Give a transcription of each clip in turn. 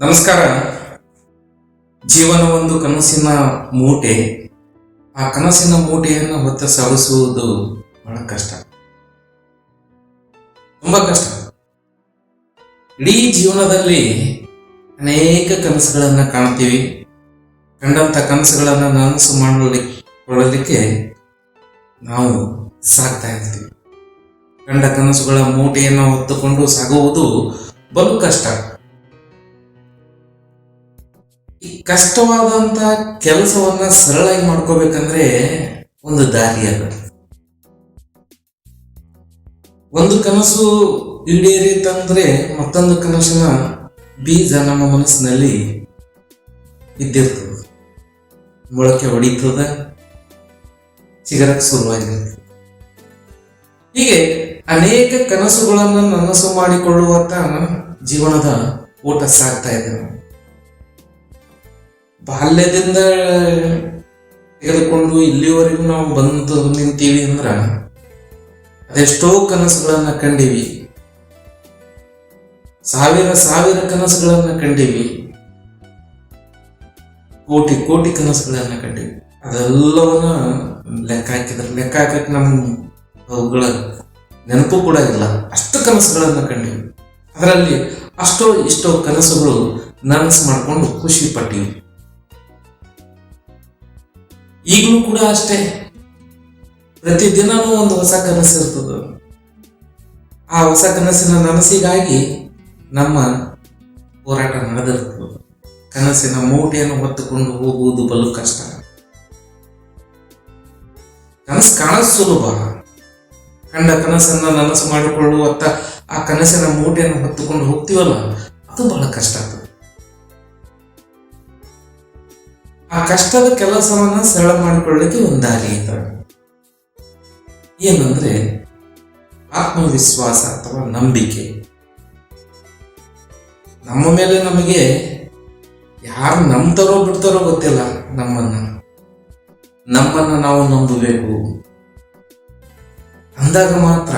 ನಮಸ್ಕಾರ. ಜೀವನ ಒಂದು ಕನಸಿನ ಮೂಟೆ. ಆ ಕನಸಿನ ಮೂಟೆಯನ್ನು ಹೊತ್ತ ಸಾಗಿಸುವುದು ಬಹಳ ಕಷ್ಟ. ತುಂಬಾ ಕಷ್ಟ. ಇಡೀ ಜೀವನದಲ್ಲಿ ಅನೇಕ ಕನಸುಗಳನ್ನ ಕಾಣ್ತೀವಿ. ಕಂಡಂತ ಕನಸುಗಳನ್ನ ನನಸು ಮಾಡಲಿಕ್ಕೆ ನಾವು ಸಾಕ್ತಾ ಇರ್ತೀವಿ. ಕಂಡ ಕನಸುಗಳ ಮೂಟೆಯನ್ನು ಹೊತ್ತುಕೊಂಡು ಸಾಗುವುದು ಬಲು ಕಷ್ಟ. ಕಷ್ಟವಾದಂತ ಕೆಲಸವನ್ನ ಸರಳಾಗಿ ಮಾಡ್ಕೋಬೇಕಂದ್ರೆ ಒಂದು ದಾರಿ ಅದ ಒಂದು ಕನಸು ಈಡೇರಿತಂದ್ರೆ ಮತ್ತೊಂದು ಕನಸಿನ ಬೀಜ ನಮ್ಮ ಮನಸ್ಸಿನಲ್ಲಿ ಇದ್ದಿರ್ತದೆ. ಮೊಳಕೆ ಹೊಡಿತದ ಚಿಗರಕ್ಕೆ ಶುರುವಾಗಿರ್ತದೆ ಹೀಗೆ ಅನೇಕ ಕನಸುಗಳನ್ನು ನನಸು ಮಾಡಿಕೊಳ್ಳುವತ್ತ ಜೀವನದ ಊಟ ಸಾಗ್ತಾ ಇದೆ ಬಾಲ್ಯದಿಂದ ತೆಗೆದುಕೊಂಡು ಇಲ್ಲಿವರೆಗೂ ನಾವು ಬಂದು ನಿಂತೀವಿ ಅಂದ್ರ ಅದೆಷ್ಟೋ ಕನಸುಗಳನ್ನ ಕಂಡೀವಿ. ಸಾವಿರ ಸಾವಿರ ಕನಸುಗಳನ್ನ ಕಂಡೀವಿ. ಕೋಟಿ ಕೋಟಿ ಕನಸುಗಳನ್ನ ಕಂಡೀವಿ. ಅದೆಲ್ಲವನ್ನ ಲೆಕ್ಕ ಹಾಕಿದ್ರೆ, ಲೆಕ್ಕ ಹಾಕಕ್ಕೆ ನಮ್ ಅವುಗಳ ನೆನಪು ಕೂಡ ಇಲ್ಲ. ಅಷ್ಟು ಕನಸುಗಳನ್ನ ಕಂಡೀವಿ. ಅದರಲ್ಲಿ ಅಷ್ಟೋ ಇಷ್ಟೋ ಕನಸುಗಳು ನನಸು ಮಾಡ್ಕೊಂಡು ಖುಷಿ ಪಟ್ಟಿವಿ. ಈಗಲೂ ಕೂಡ ಅಷ್ಟೇ. ಪ್ರತಿದಿನನೂ ಒಂದು ಹೊಸ ಕನಸು ಇರ್ತದೆ. ಆ ಹೊಸ ಕನಸಿನ ನನಸಿಗಾಗಿ ನಮ್ಮ ಹೋರಾಟ ನಡೆದಿರ್ತದೆ. ಕನಸಿನ ಮೂಟೆಯನ್ನು ಹೊತ್ತುಕೊಂಡು ಹೋಗುವುದು ಬಲು ಕಷ್ಟ. ಕನಸು ಕಾಣೋದು ಸುಲಭ ಕಂಡ ಕನಸನ್ನ ನನಸು ಮಾಡಿಕೊಳ್ಳುವತ್ತ ಆ ಕನಸಿನ ಮೂಟೆಯನ್ನು ಹೊತ್ತುಕೊಂಡು ಹೋಗ್ತೀವಲ್ಲ, ಅದು ಬಹಳ ಕಷ್ಟ ಆಗ್ತದೆ. ಆ ಕಷ್ಟದ ಕೆಲಸವನ್ನ ಸರಳ ಮಾಡಿಕೊಳ್ಳಲಿಕ್ಕೆ ಒಂದು ದಾರಿ ಇದೆ ಏನಂದ್ರೆ, ಆತ್ಮವಿಶ್ವಾಸ ಅಥವಾ ನಂಬಿಕೆ. ನಮ್ಮ ಮೇಲೆ ನಮಗೆ ಯಾರು ನಂಬ್ತಾರೋ ಬಿಡ್ತಾರೋ ಗೊತ್ತಿಲ್ಲ ನಮ್ಮನ್ನ. ನಮ್ಮನ್ನ ನಾವು ನಂಬಬೇಕು. ಅಂದಾಗ ಮಾತ್ರ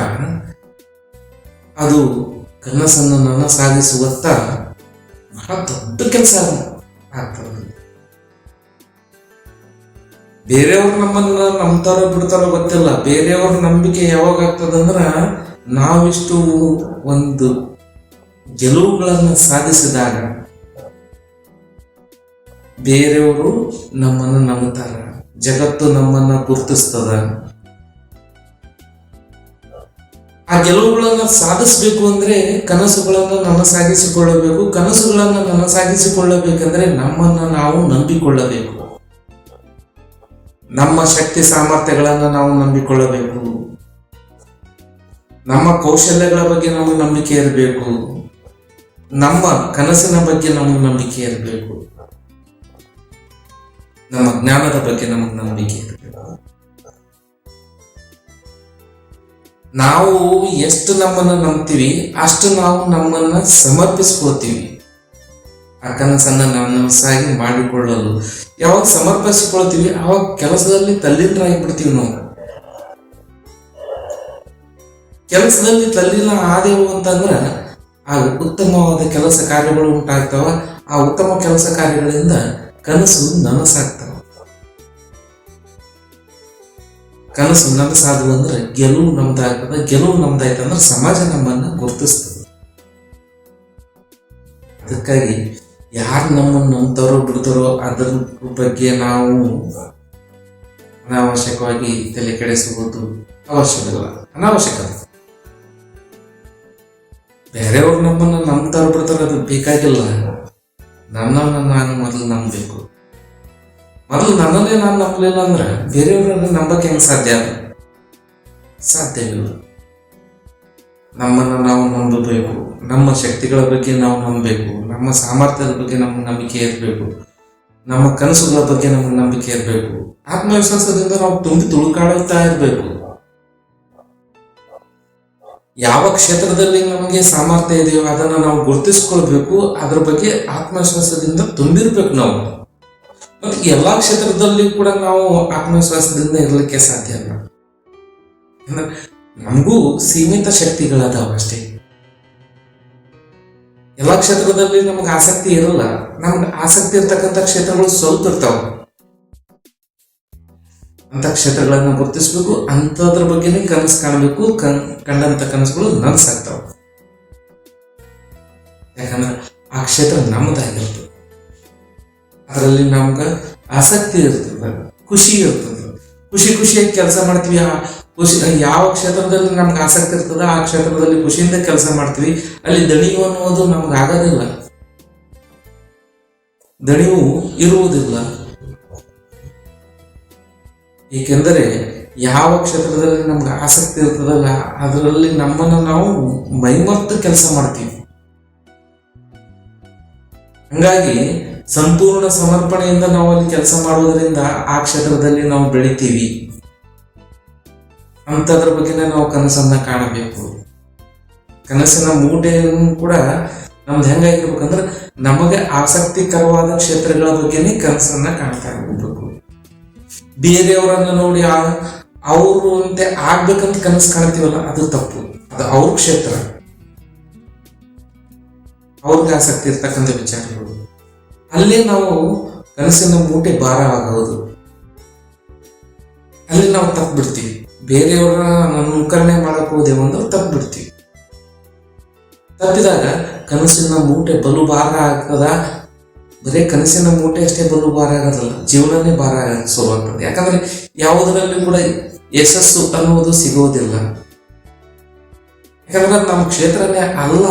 ಅದು ಕನಸನ್ನು ಸಾಧಿಸುವತ್ತ ಬಹಳ ದೊಡ್ಡ ಕೆಲಸ ಆಗ್ತದೆ. ಬೇರೆಯವ್ರು ನಮ್ಮನ್ನ ನಂಬ್ತಾರೋ ಬಿಡ್ತಾರೋ ಗೊತ್ತಿಲ್ಲ. ಬೇರೆಯವ್ರ ನಂಬಿಕೆ ಯಾವಾಗ ಆಗ್ತದಂದ್ರ ನಾವಿಷ್ಟು ಒಂದು ಗೆಲುವುಗಳನ್ನು ಸಾಧಿಸಿದಾಗ ಬೇರೆಯವರು ನಮ್ಮನ್ನ ನಂಬುತ್ತಾರ ಜಗತ್ತು ನಮ್ಮನ್ನ ಗುರುತಿಸ್ತದ. ಆ ಗೆಲುವುಗಳನ್ನ ಸಾಧಿಸಬೇಕು ಅಂದ್ರೆ ಕನಸುಗಳನ್ನು ನನಸಾಗಿಸಿಕೊಳ್ಳಬೇಕು ಕನಸುಗಳನ್ನು ನನಸಾಗಿಸಿಕೊಳ್ಳಬೇಕಂದ್ರೆ ನಮ್ಮನ್ನ ನಾವು ನಂಬಿಕೊಳ್ಳಬೇಕು. ನಮ್ಮ ಶಕ್ತಿ ಸಾಮರ್ಥ್ಯಗಳನ್ನು ನಾವು ನಂಬಿಕೊಳ್ಳಬೇಕು. ನಮ್ಮ ಕೌಶಲ್ಯಗಳ ಬಗ್ಗೆ ನಮಗೆ ನಂಬಿಕೆ ಇರಬೇಕು. ನಮ್ಮ ಕನಸಿನ ಬಗ್ಗೆ ನಮಗೆ ನಂಬಿಕೆ ಇರಬೇಕು. ನಮ್ಮ ಜ್ಞಾನದ ಬಗ್ಗೆ ನಮಗೆ ನಂಬಿಕೆ ಇರಬೇಕು. ನಾವು ಎಷ್ಟು ನಮ್ಮನ್ನು ನಂಬ್ತೀವಿ, ಅಷ್ಟು ನಾವು ನಮ್ಮನ್ನ ಸಮರ್ಪಿಸ್ಕೊಳ್ತೀವಿ. ಆ ಕನಸನ್ನ ನಾವು ನನಸಾಗಿ ಮಾಡಿಕೊಳ್ಳಲು ಯಾವಾಗ ಸಮರ್ಪಿಸಿಕೊಳ್ತೀವಿ, ಆವಾಗ ಕೆಲಸದಲ್ಲಿ ತಲ್ಲೀನರಾಗಿ ಬಿಡ್ತೀವಿ ನಾವು. ಕೆಲಸದಲ್ಲಿ ತಲ್ಲೀನ ಆದೆವು ಅಂತಂದ್ರೆ, ಆ ಉತ್ತಮವಾದ ಕೆಲಸ ಕಾರ್ಯಗಳು ಉಂಟಾಗ್ತಾವ, ಆ ಉತ್ತಮ ಕೆಲಸ ಕಾರ್ಯಗಳಿಂದ ಕನಸು ನನಸಾಗ್ತಾವ. ಕನಸು ನನಸಾದವು ಅಂದ್ರೆ ಗೆಲುವು ನಮ್ದಾಗ್ತದೆ. ಗೆಲುವು ನಮ್ದಾಯ್ತಂದ್ರೆ ಸಮಾಜ ನಮ್ಮನ್ನ ಗುರುತಿಸ್ತದೆ. ಅದಕ್ಕಾಗಿ ಯಾರು ನಮ್ಮನ್ನು ನಂಬ್ತಾರೋ ಬಿಡ್ತಾರೋ ಅದ್ರ ಬಗ್ಗೆ ನಾವು ಅನಾವಶ್ಯಕವಾಗಿ ತಲೆ ಕೆಡಿಸುವುದು ಅವಶ್ಯಕವಿಲ್ಲ. ಅನಾವಶ್ಯಕ. ಬೇರೆಯವ್ರು ನಮ್ಮನ್ನು ನಂಬ್ತಾರೋ ಬಿಡ್ತಾರೋ ಅದು ಬೇಕಾಗಿಲ್ಲ. ನನ್ನನ್ನು ನಾನು ಮೊದಲು ನಂಬಬೇಕು. ಮೊದಲು ನನ್ನನ್ನೇ ನಾನು ನಂಬಲಿಲ್ಲ ಅಂದ್ರೆ ಬೇರೆಯವ್ರನ್ನ ನಂಬಕ್ಕೆ ಹೆಂಗೆ ಸಾಧ್ಯ? ಸಾಧ್ಯವಿಲ್ಲ. ನಮ್ಮನ್ನು ನಾವು ನಂಬಬೇಕು ನಮ್ಮ ಶಕ್ತಿಗಳ ಬಗ್ಗೆ ನಾವು ನಂಬಬೇಕು. ನಮ್ಮ ಸಾಮರ್ಥ್ಯದ ಬಗ್ಗೆ ನಮ್ಗೆ ನಂಬಿಕೆ ಇರಬೇಕು. ನಮ್ಮ ಕನಸುಗಳ ಬಗ್ಗೆ ನಮ್ಗೆ ನಂಬಿಕೆ ಇರಬೇಕು. ಆತ್ಮವಿಶ್ವಾಸದಿಂದ ನಾವು ತುಂಬಿ ತುಳುಕಾಡುತ್ತಾ ಇರಬೇಕು. ಯಾವ ಕ್ಷೇತ್ರದಲ್ಲಿ ನಮಗೆ ಸಾಮರ್ಥ್ಯ ಇದೆಯೋ ಅದನ್ನು ನಾವು ಗುರುತಿಸ್ಕೊಳ್ಬೇಕು. ಅದರ ಬಗ್ಗೆ ಆತ್ಮವಿಶ್ವಾಸದಿಂದ ತುಂಬಿರ್ಬೇಕು ನಾವು. ಮತ್ತು ಎಲ್ಲಾ ಕ್ಷೇತ್ರದಲ್ಲಿ ಕೂಡ ನಾವು ಆತ್ಮವಿಶ್ವಾಸದಿಂದ ಇರಲಿಕ್ಕೆ ಸಾಧ್ಯ ಅಲ್ಲ ನಮಗೂ ಸೀಮಿತ ಶಕ್ತಿಗಳದಾವಷ್ಟೇ ಎಲ್ಲ ಕ್ಷೇತ್ರದಲ್ಲಿ ನಮಗೆ ಆಸಕ್ತಿ ಇರಲ್ಲ. ನಮ್ಗೆ ಆಸಕ್ತಿ ಇರ್ತಕ್ಕಂಥ ಕ್ಷೇತ್ರಗಳು ಸ್ವಲ್ಪ ಇರ್ತಾವ. ಅಂತ ಕ್ಷೇತ್ರಗಳನ್ನ ಗುರುತಿಸ್ಬೇಕು ಅಂತದ್ರ ಬಗ್ಗೆನೇ ಕನಸು ಕಾಣಬೇಕು, ಕನ್ ಕಂಡಂತ ಕನಸುಗಳು ನನಸಾಗ್ತಾವ. ಯಾಕಂದ್ರೆ ಆ ಕ್ಷೇತ್ರ ನಮ್ಮದಾಗಿರ್ತದೆ ಅದರಲ್ಲಿ ನಮ್ಗೆ ಆಸಕ್ತಿ ಇರ್ತದೆ, ಖುಷಿ ಇರ್ತದೆ. ಖುಷಿ ಖುಷಿಯಾಗಿ ಕೆಲಸ ಮಾಡ್ತೀವಿ ಖುಷಿ ಯಾವ ಕ್ಷೇತ್ರದಲ್ಲಿ ನಮ್ಗೆ ಆಸಕ್ತಿ ಇರ್ತದ ಆ ಕ್ಷೇತ್ರದಲ್ಲಿ ಖುಷಿಯಿಂದ ಕೆಲಸ ಮಾಡ್ತೀವಿ. ಅಲ್ಲಿ ದಣಿವು ಅನ್ನೋದು ನಮ್ಗೆ ಆಗೋದಿಲ್ಲ. ದಣಿವು ಇರುವುದಿಲ್ಲ. ಏಕೆಂದರೆ ಯಾವ ಕ್ಷೇತ್ರದಲ್ಲಿ ನಮ್ಗೆ ಆಸಕ್ತಿ ಇರ್ತದಲ್ಲ, ಅದರಲ್ಲಿ ನಮ್ಮನ್ನು ನಾವು ಮೈಮರ್ತು ಕೆಲಸ ಮಾಡ್ತೀವಿ. ಹಂಗಾಗಿ ಸಂಪೂರ್ಣ ಸಮರ್ಪಣೆಯಿಂದ ನಾವು ಅಲ್ಲಿ ಕೆಲಸ ಮಾಡುವುದರಿಂದ ಆ ಕ್ಷೇತ್ರದಲ್ಲಿ ನಾವು ಬೆಳಿತೀವಿ. ಅಂತದ್ರ ಬಗ್ಗೆನೇ ನಾವು ಕನಸನ್ನ ಕಾಣಬೇಕು. ಕನಸಿನ ಮೂಟೆಯನ್ನು ಕೂಡ ನಮ್ದು ಹೆಂಗಾಗಿರ್ಬೇಕಂದ್ರೆ ನಮಗೆ ಆಸಕ್ತಿಕರವಾದ ಕ್ಷೇತ್ರಗಳ ಬಗ್ಗೆನೇ ಕನಸನ್ನ ಕಾಣ್ತಾ ಇರಬೇಕು. ಬೇರೆಯವರನ್ನು ನೋಡಿ ಅವರು ಅಂತೆ ಆಗ್ಬೇಕಂತ ಕನಸು ಕಾಣ್ತೀವಲ್ಲ, ಅದು ತಪ್ಪು. ಅದು ಅವ್ರ ಕ್ಷೇತ್ರ. ಅವ್ರಿಗೆ ಆಸಕ್ತಿ ಇರ್ತಕ್ಕಂಥ ವಿಚಾರಗಳು. ಅಲ್ಲಿ ನಾವು ಕನಸಿನ ಮೂಟೆ ಭಾರ ಆಗೋದು ಅಲ್ಲಿ ನಾವು ತಪ್ಪು ಬಿಡ್ತೀವಿ. ಬೇರೆಯವರ ಅನುಕರಣೆ ಮಾಡಕ್ ಹೋದೆ ಒಂದು ತಪ್ಪು ಬಿಡ್ತೀವಿ. ತಪ್ಪಿದಾಗ ಕನಸಿನ ಮೂಟೆ ಬಲು ಭಾರ ಆಗ್ತದ ಬರೀ ಕನಸಿನ ಮೂಟೆ ಅಷ್ಟೇ ಬಲು ಭಾರ ಆಗೋದಲ್ಲ, ಜೀವನನೇ ಭಾರ ಶುರುವಾಗ್ತದೆ. ಯಾಕಂದ್ರೆ ಯಾವುದರಲ್ಲಿ ಕೂಡ ಯಶಸ್ಸು ಅನ್ನುವುದು ಸಿಗೋದಿಲ್ಲ. ಯಾಕಂದ್ರೆ ನಮ್ಮ ಕ್ಷೇತ್ರನೇ ಅಲ್ಲ,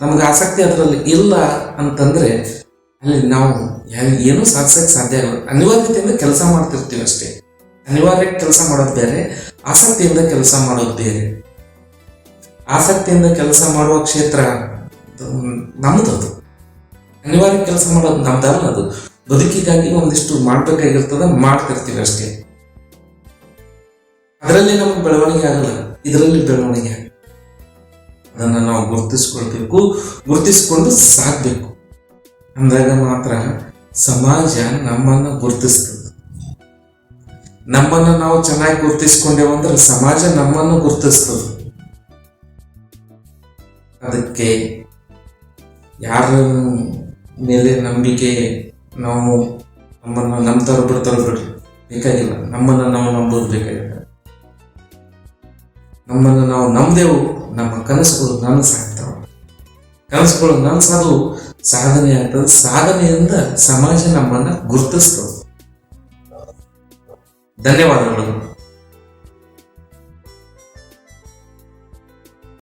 ನಮ್ಗೆ ಆಸಕ್ತಿ ಅದರಲ್ಲಿ ಇಲ್ಲ ಅಂತಂದ್ರೆ ಅಲ್ಲಿ ನಾವು ಏನು ಏನೂ ಸಾಧಿಸಕ್ಕೆ ಸಾಧ್ಯ ಆಗಲ್ಲ. ಅನಿವಾರ್ಯತೆಯಿಂದ ಕೆಲಸ ಮಾಡ್ತಿರ್ತೀವಿ ಅಷ್ಟೇ. ಅನಿವಾರ್ಯ ಕೆಲಸ ಮಾಡೋದು ಬೇರೆ ಆಸಕ್ತಿಯಿಂದ ಕೆಲಸ ಮಾಡೋದು ಬೇರೆ ಆಸಕ್ತಿಯಿಂದ ಕೆಲಸ ಮಾಡುವ ಕ್ಷೇತ್ರ ನಮ್ದದು. ಅನಿವಾರ್ಯ ಕೆಲಸ ಮಾಡೋದು ನಮ್ದಲ್ಲ ಅದು. ಬದುಕಿಗಾಗಿ ಒಂದಿಷ್ಟು ಮಾಡ್ಬೇಕಾಗಿರ್ತದ, ಮಾಡ್ತಿರ್ತೀವಿ ಅಷ್ಟೇ. ಅದರಲ್ಲಿ ನಮಗೆ ಬೆಳವಣಿಗೆ ಆಗಲ್ಲ, ಇದರಲ್ಲಿ ಬೆಳವಣಿಗೆ. ಅದನ್ನ ನಾವು ಗುರುತಿಸ್ಕೊಳ್ಬೇಕು, ಗುರುತಿಸ್ಕೊಂಡು ಸಾಕ್ಬೇಕು. ಅಂದಾಗ ಮಾತ್ರ ಸಮಾಜ ನಮ್ಮನ್ನು ಗುರುತಿಸ್ತದೆ. ನಮ್ಮನ್ನ ನಾವು ಚೆನ್ನಾಗಿ ಗುರುತಿಸ್ಕೊಂಡೇವು ಅಂದ್ರೆ ಸಮಾಜ ನಮ್ಮನ್ನು ಗುರುತಿಸ್ತದೆ. ಅದಕ್ಕೆ ಯಾರ ಮೇಲೆ ನಂಬಿಕೆ ನಾವು ನಮ್ಮನ್ನು ನಂಬ್ತಾರೋ ಬಿಡ್ತಾರೋ ಬಿಡ್ರಿ. ಬೇಕಾಗಿಲ್ಲ. ನಮ್ಮನ್ನು ನಾವು ನಂಬೋದು ಬೇಕಾಗಿಲ್ಲ. ನಮ್ಮನ್ನು ನಾವು ನಂಬದೆವು, ನಮ್ಮ ಕನಸುಗಳು ನನಸಾಗ್ತಾವ ಕನಸುಗಳು ನನಸಾದವು ಸಾಧನೆ ಆಗ್ತದೆ. ಸಾಧನೆಯಿಂದ ಸಮಾಜ ನಮ್ಮನ್ನ ಗುರುತಿಸ್ತದೆ. धन्यवाद